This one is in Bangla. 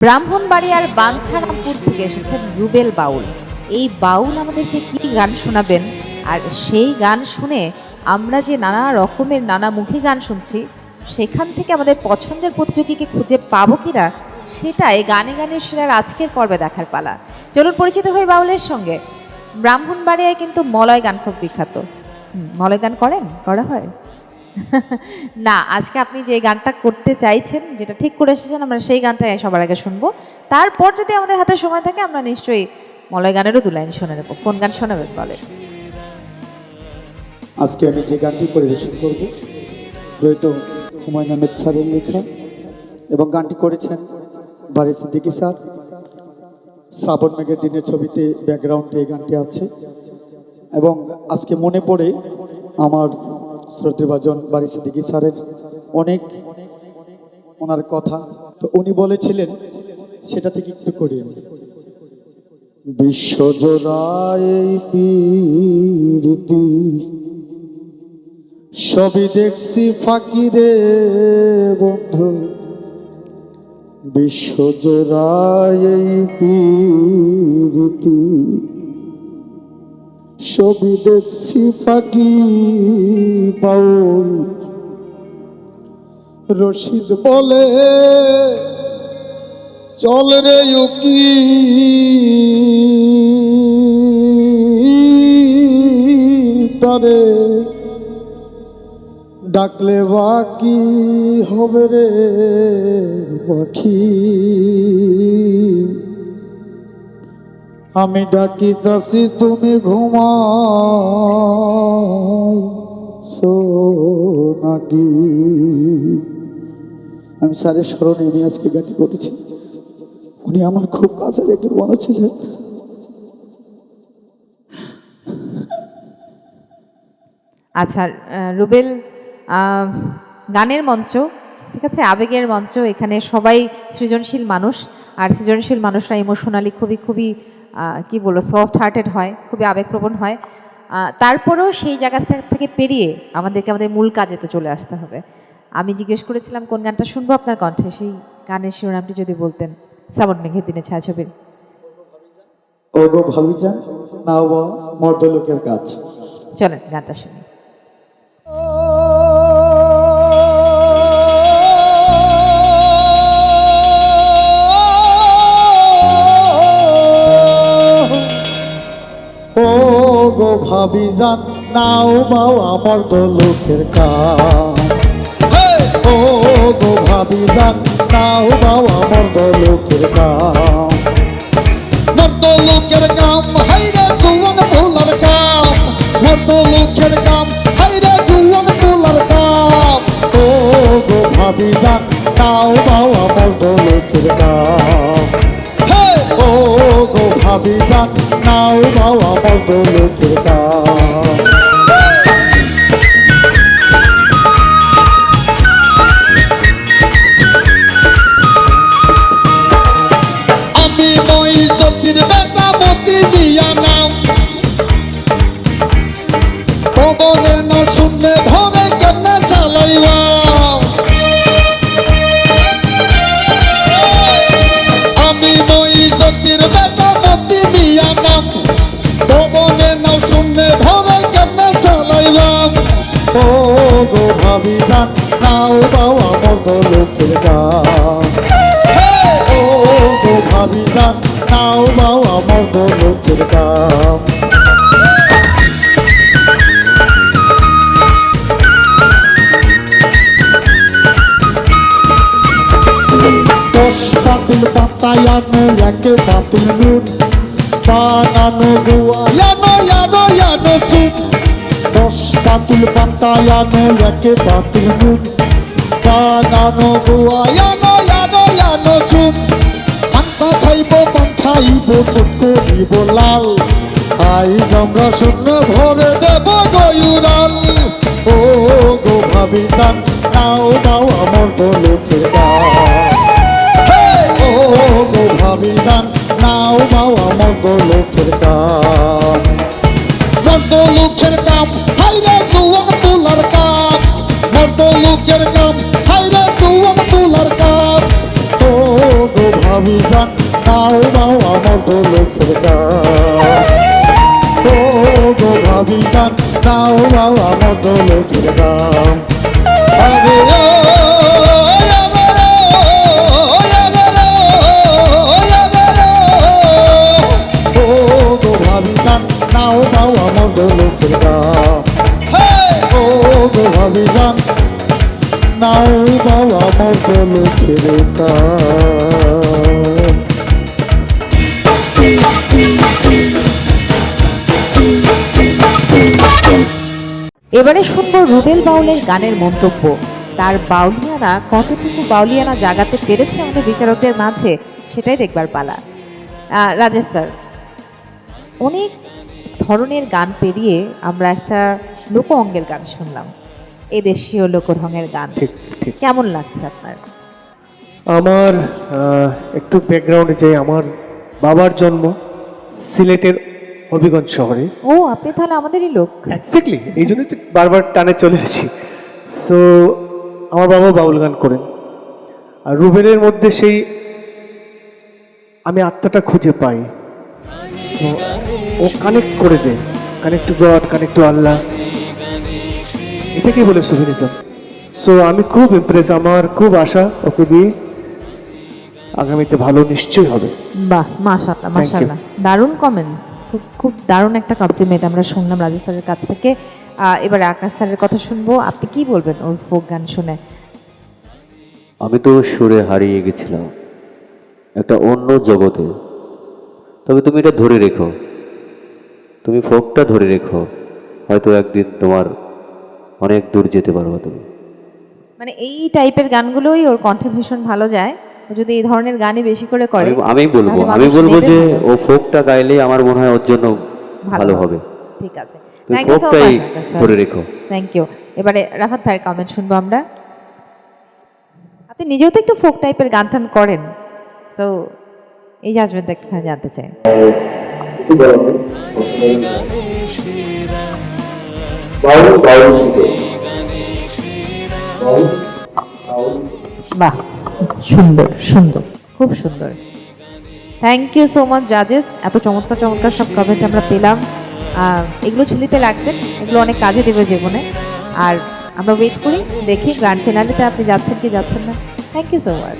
ব্রাহ্মণবাড়িয়ার বাঞ্ছারামপুর থেকে এসেছেন রুবেল বাউল। এই বাউল আমাদেরকে কি গান শোনাবেন? আর সেই গান শুনে আমরা যে নানা রকমের, নানা মুখী গান শুনছি, সেখান থেকে আমাদের পছন্দের প্রতিযোগীকে খুঁজে পাবো কিনা সেটাই গানে গানের সেরার আজকের পর্বে দেখার পালা। চলুন পরিচিত হই বাউলের সঙ্গে। ব্রাহ্মণবাড়িয়ায় কিন্তু মলয় গান খুব বিখ্যাত। মলয় গান করেন? করা হয়? না, আজকে আপনি যে গানটা করতে চাইছেন, যেটা ঠিক করে এসেছেন, আমরা সেই গানটাই সবার আগে শুনব। তারপর যদি আমাদের হাতে সময় থাকে, আমরা নিশ্চয়ই মলয় গানেরও দু লাইন শুনে নেব। কোন গান শোনাবেন বলে আজকে আমি যে গানটি পরিবেশন করব, রয়তো হুমায়ুন আহমেদ স্যারের লেখা, এবং গানটি করেছেন বারি সিদ্দিকি স্যার। শ্রাবণ মেঘের দিনের ছবিতে ব্যাকগ্রাউন্ডে এই গানটি আছে। এবং আজকে মনে পড়ে আমার শ্রদ্ধেভাজন বারি সিদ্দিকি স্যারের অনেক ওনার কথা তো উনি বলেছিলেন, সেটা থেকে একটু করি। বিশ্বজোড়ায় সবই দেখছি ফাকিরে বন্ধু বিশ্বজোড়ায় পীরতি সবই দেখছি ফাঁকি বাউল রশিদ বলে, চল রে উকি। তারে ডাকলে বাকি হবে রে পাখি। আমি ডাকি তাসি তুমি ঘুমাই। আমি স্যারের স্মরণে আমি আজকে গানটি করেছি। উনি আমার খুব কাছের একজন বড় ছিলেন। আচ্ছা রুবেল গানের মঞ্চ, ঠিক আছে? আবেগের মঞ্চ, এখানে সবাই সৃজনশীল মানুষ। আর সৃজনশীল মানুষরা ইমোশনালি খুবই খুবই কি বলব সফট হার্টেড হয় খুবই আবেগপ্রবণ হয়। তারপরেও সেই জায়গাটা থেকে পেরিয়ে আমাদেরকে আমাদের মূল কাজে তো চলে আসতে হবে। আমি জিজ্ঞেস করেছিলাম কোন গানটা শুনব আপনার কণ্ঠে? সেই গানের শিরোনামটি যদি বলতেন শ্রাবণ মেঘের দিনে ছায়াছবির। ও গো ভাবি যান না ও মর্দলোকের কাজ। চলেন গানটা শুনি। ভাবি যান নাও বাও আমার তো লোকের কাজ ও গো ভাবি যান নাও বাও আমার তো লোকের কাজ মর্দ লোকের কাম হাইরে জুয়ান ফুলার কাম। মর্দ লোকের কাম হাইরে জুয়ান ফুলার কাম। ও গো ভাবি যান নাও বাও আমার তো লোকের কাম হে ও গো ভাবি যান নাও বাও আমার ও গো ভাবি যান নাও বাও আমার লোকের গান ও গো ভাবি যান নাও বাও আমার লোকের গান পাতিল পাতায়ানো একে পাতিল নুন বানানো গুয়ায়ানো ইয়ানো ইয়ানো চুন দশ পাতিল পাতায়ানো একে পাতিল নুন বানানো গুয়ায়ানো ইয়ানো ইয়ানো চুন পান্থা খাইব পান্থাইব চুট করিব লাল। আই আমরা শূন্য ভরে দেব গয়ুরাল ও গো ভাবি যান নাও নাও আমার লোকের গান ও গো ভাবি যান নাও নাও আমার লোকের গান মর্দ লোকের কাম হাইরে জুয়ান তুলার কাম মর্দ লোকের কাম হাইরে জুয়ান তুলার কাম ও গো ভাবি যান নাও নাও আমার দোলকের গান ও গো ভাবি যান নাও নাও আমার দোলকের গান আরে নাও নাও আমার গান ও গো ভাবি যান নাও আমার গান এবারে শুনব রুবেল বাউলের গানের মন্তব্য। তার বাউলিয়ানা কতটুকু বাউলিয়ানা জাগাতে পেরেছে আমাদের বিচারকদের মাঝে সেটাই দেখবার পালা। রাজেশ স্যার অনেক ধরনের গান পেরিয়ে আমরা একটা লোক অঙ্গের গান শুনলাম। এ দেশীয় লোকরঙের গান। ঠিক ঠিক। কেমন লাগছে আপনার? আমার একটু ব্যাকগ্রাউন্ডে যাই আমার বাবার জন্ম সিলেটের হবিগঞ্জ শহরে। ও আপনি তাহলে আমাদেরই লোক। এক্স্যাক্টলি এই জন্যই তো বারবার টানে চলে আসি। সো আমার বাবা বাউল গান করেন। আর রুবেলের মধ্যে সেই আমি আত্মাটা খুঁজে পাই। তো ও কানেক্ট করে দেয় connect to god connect to Allah এটাকেই বলে সুভিনিজম সো আমি খুব ইমপ্রেস আমার খুব আশা ওকে দিয়ে। আগামীতে ভালো নিশ্চয়ই হবে। বাহ Thank you. দারুণ কমেন্টস খুব খুব দারুণ একটা কমপ্লিমেন্ট আমরা শুনলাম রাজেশ স্যারের কাছ থেকে। আহ, এবারে আকাশ স্যারের কথা শুনব। আপনি কি বলবেন ওর ফোক গান শুনে? আমি তো সুরে হারিয়ে গেছিলাম। একটা অন্য জগতে। তবে তুমি এটা ধরে রেখো। তুমি ফোকটা ধরে রেখো হয়তো একদিন তোমার অনেক দূর যেতে পারবে তুমি। মানে এই টাইপের গানগুলোই ওর কণ্ঠে ভীষণ ভালো যায়। যদি এই ধরনের গানই বেশি করে করে আমি- বলব আমি বলব যে ও ফোকটা গাইলে আমার মনে হয় ওর জন্য ভালো হবে। ঠিক আছে। থ্যাংক ইউ সো মাচ ধরে রেখো। থ্যাংক ইউ এবারে রাফাত ভাইয়ের কমেন্ট শুনব আমরা। আপনি নিজেও তো একটু ফোক টাইপের গান টান করেন। সো এই জাজমেন্টটা একটুখানি জানতে চাই। বাহ, সুন্দর সুন্দর, খুব সুন্দর। থ্যাংক ইউ সো মাচ জাজেস এত চমৎকার চমৎকার সব কমেন্ট আমরা পেলাম। এগুলো ঝুলিতে রাখবেন এগুলো অনেক কাজে দেবে জীবনে। আর আমরা ওয়েট করি, দেখি গ্র্যান্ড ফিনালিতে আপনি যাচ্ছেন কি যাচ্ছেন না। Thank you so much